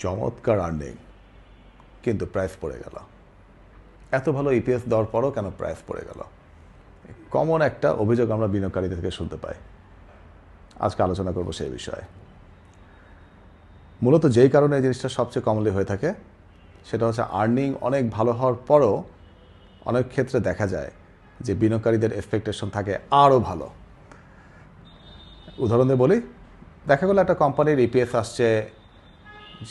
চমৎকার আর্নিং কিন্তু প্রাইস পড়ে গেল। এত ভালো ইপিএস দেওয়ার পরও কেন প্রাইস পড়ে গেল? কমন একটা অভিযোগ আমরা বিনিয়োগকারীদের থেকে শুনতে পাই। আজকে আলোচনা করব সেই বিষয়ে। মূলত যেই কারণে এই জিনিসটা সবচেয়ে কমনলি হয়ে থাকে, সেটা হচ্ছে আর্নিং অনেক ভালো হওয়ার পরও অনেক ক্ষেত্রে দেখা যায় যে বিনিয়োগকারীদের এক্সপেকটেশন থাকে আরও ভালো। উদাহরণ বলি, দেখা গেলো একটা কোম্পানির ইপিএস আসছে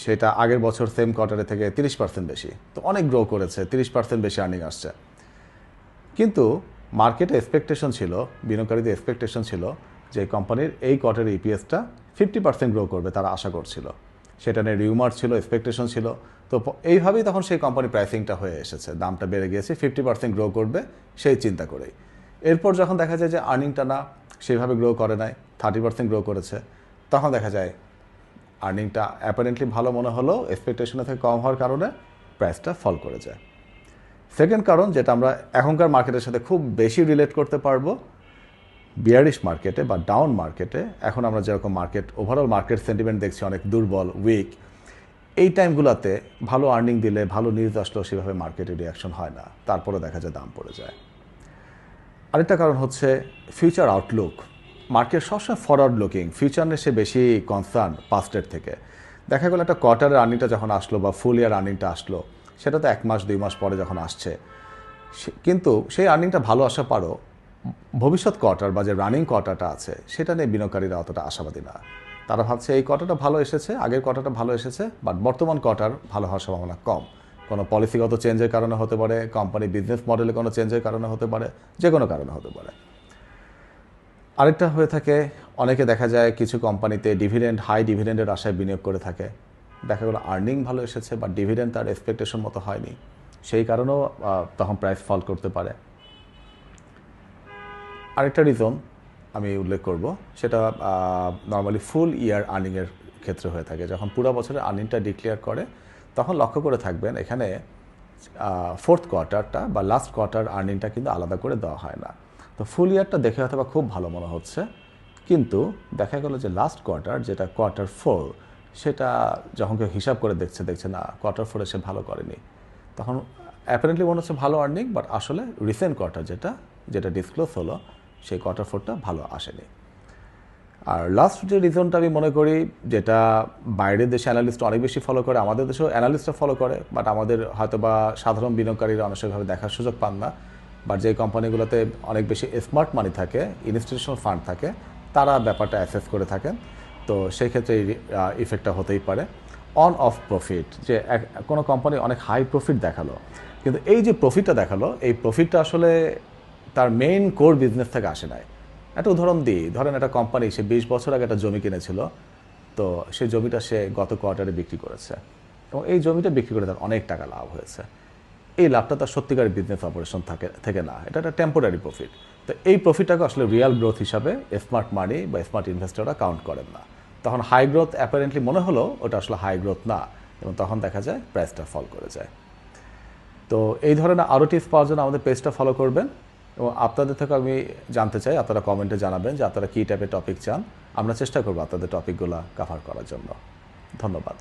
সেটা আগের বছর সেম কোয়ার্টারে থেকে তিরিশ পার্সেন্ট বেশি। তো অনেক গ্রো করেছে, তিরিশ পার্সেন্ট বেশি আর্নিং আসছে। কিন্তু মার্কেটে এক্সপেকটেশন ছিল, বিনিয়োগকারীদের এক্সপেকটেশন ছিল যে কোম্পানির এই কোয়ার্টারের ইপিএসটা ফিফটি পার্সেন্ট গ্রো করবে তারা আশা করছিল। সেটা নিয়ে রিউমার ছিল এক্সপেকটেশন ছিল। তো এইভাবেই তখন সেই কোম্পানি প্রাইসিংটা হয়ে এসেছে। দামটা বেড়ে গিয়েছে ফিফটি পার্সেন্ট গ্রো করবে, সেই চিন্তা করেই। এরপর যখন দেখা যায় যে আর্নিংটা না সেইভাবে গ্রো করে নাই থার্টি পার্সেন্ট গ্রো করেছে, তখন দেখা যায় আর্নিংটা অ্যাপারেন্টলি ভালো মনে হলেও এক্সপেকটেশনের থেকে কম হওয়ার কারণে প্রাইসটা ফল করে যায়। সেকেন্ড কারণ যেটা আমরা এখনকার মার্কেটের সাথে খুব বেশি রিলেট করতে পারব বিয়ারিশ মার্কেটে বা ডাউন মার্কেটে এখন আমরা যেরকম মার্কেট ওভারঅল মার্কেট সেন্টিমেন্ট দেখছি অনেক দুর্বল উইক এই টাইমগুলোতে ভালো আর্নিং দিলে, ভালো নিউজ আসলেও সেভাবে মার্কেটে রিয়াকশন হয় না। তারপরে দেখা যায় দাম পড়ে যায়। আরেকটা কারণ হচ্ছে ফিউচার আউটলুক মার্কেট সবসময় ফরওয়ার্ড লুকিং ফিউচার নিয়ে সে বেশি কনসার্ন পাস্টের থেকে। দেখা গেলো একটা কোয়ার্টারের আর্নিংটা যখন আসলো বা ফুল ইয়ার আর্নিংটা আসলো, সেটা তো এক মাস, দুই মাস পরে যখন আসছে। কিন্তু সেই আর্নিংটা ভালো আসা পারো ভবিষ্যৎ কোয়ার্টার বা যে রানিং কোয়ার্টারটা আছে, সেটা নিয়ে বিনিয়োগকারীরা অতটা আশাবাদী না। তারা ভাবছে, এই কোয়ার্টারটা ভালো এসেছে, আগের কোয়ার্টারটা ভালো এসেছে বাট বর্তমান কোয়ার্টার ভালো হওয়ার সম্ভাবনা কম। কোনো পলিসিগত চেঞ্জের কারণে হতে পারে কোম্পানি বিজনেস মডেলে কোনো চেঞ্জের কারণে হতে পারে যে কোনো কারণে হতে পারে। আরেকটা হয়ে থাকে, অনেকে দেখা যায় কিছু কোম্পানিতে ডিভিডেন্ড হাই ডিভিডেন্ডের আশায় বিনিয়োগ করে থাকে। দেখা গেলো আর্নিং ভালো এসেছে বা ডিভিডেন্ড তার এক্সপেকটেশন মতো হয়নি। সেই কারণেও তখন প্রাইস ফল করতে পারে। আরেকটা রিজন আমি উল্লেখ করব, সেটা নর্মালি ফুল ইয়ার আর্নিংয়ের ক্ষেত্রে হয়ে থাকে। যখন পুরো বছরের আর্নিংটা ডিক্লেয়ার করে, তখন লক্ষ্য করে থাকবেন এখানে ফোর্থ কোয়ার্টারটা বা লাস্ট কোয়ার্টার আর্নিংটা কিন্তু আলাদা করে দেওয়া হয় না। তো ফুল ইয়ারটা দেখে হয়তো খুব ভালো মনে হচ্ছে। কিন্তু দেখা গেল যে লাস্ট কোয়ার্টার যেটা কোয়ার্টার ফোর সেটা যখন কেউ হিসাব করে দেখছে দেখছে না কোয়ার্টার ফোরে সে ভালো করেনি। তখন অ্যাপারেন্টলি মনে হচ্ছে ভালো আর্নিং বাট আসলে রিসেন্ট কোয়ার্টার যেটা যেটা ডিসক্লোজ হলো, সেই কোয়ার্টার ফোরটা ভালো আসেনি। আর লাস্ট যে রিজনটা আমি মনে করি, যেটা বাইরের দেশে অ্যানালিস্ট অনেক বেশি ফলো করে, আমাদের দেশেও অ্যানালিস্টরা ফলো করে বাট আমাদের হয়তো বা সাধারণ বিনিয়োগকারীরা অনেকভাবে দেখার সুযোগ পান না। বাট যে কোম্পানিগুলোতে অনেক বেশি স্মার্ট মানি থাকে ইনস্টিটিউশনাল ফান্ড থাকে, তারা ব্যাপারটা অ্যাসেস করে থাকেন। তো সেই ক্ষেত্রে এই ইফেক্টটা হতেই পারে। অন অফ প্রফিট যে কোনো কোম্পানি অনেক হাই প্রফিট দেখাল, কিন্তু এই যে প্রফিটটা দেখাল, এই প্রফিটটা আসলে তার মেইন কোর বিজনেস থেকে আসে নাই। একটা উদাহরণ দিই, ধরেন একটা কোম্পানি সে বিশ বছর আগে একটা জমি কিনেছিল, তো সেই জমিটা সে গত কোয়ার্টারে বিক্রি করেছে। এবং এই জমিটা বিক্রি করে তার অনেক টাকা লাভ হয়েছে। এই লাভটা তার সত্যিকারের বিজনেস অপারেশন থাকে, থেকে না। এটা একটা টেম্পোরারি প্রফিট তো এই প্রফিটটাকে আসলে রিয়াল গ্রোথ হিসাবে স্মার্ট মানি বা স্মার্ট ইনভেস্টররা কাউন্ট করেন না। তখন হাই গ্রোথ অ্যাপারেন্টলি মনে হলো ওটা আসলে হাই গ্রোথ না, এবং তখন দেখা যায় প্রাইসটা ফল করে যায়। তো এই ধরনের আরও টিপস পাওয়ার জন্য আমাদের পেজটা ফলো করবেন, এবং আপনাদের থেকে আমি জানতে চাই, আপনারা কমেন্টে জানাবেন যে আপনারা কী টাইপের টপিক চান। আমরা চেষ্টা করব আপনাদের টপিকগুলো কাভার করার জন্য। ধন্যবাদ।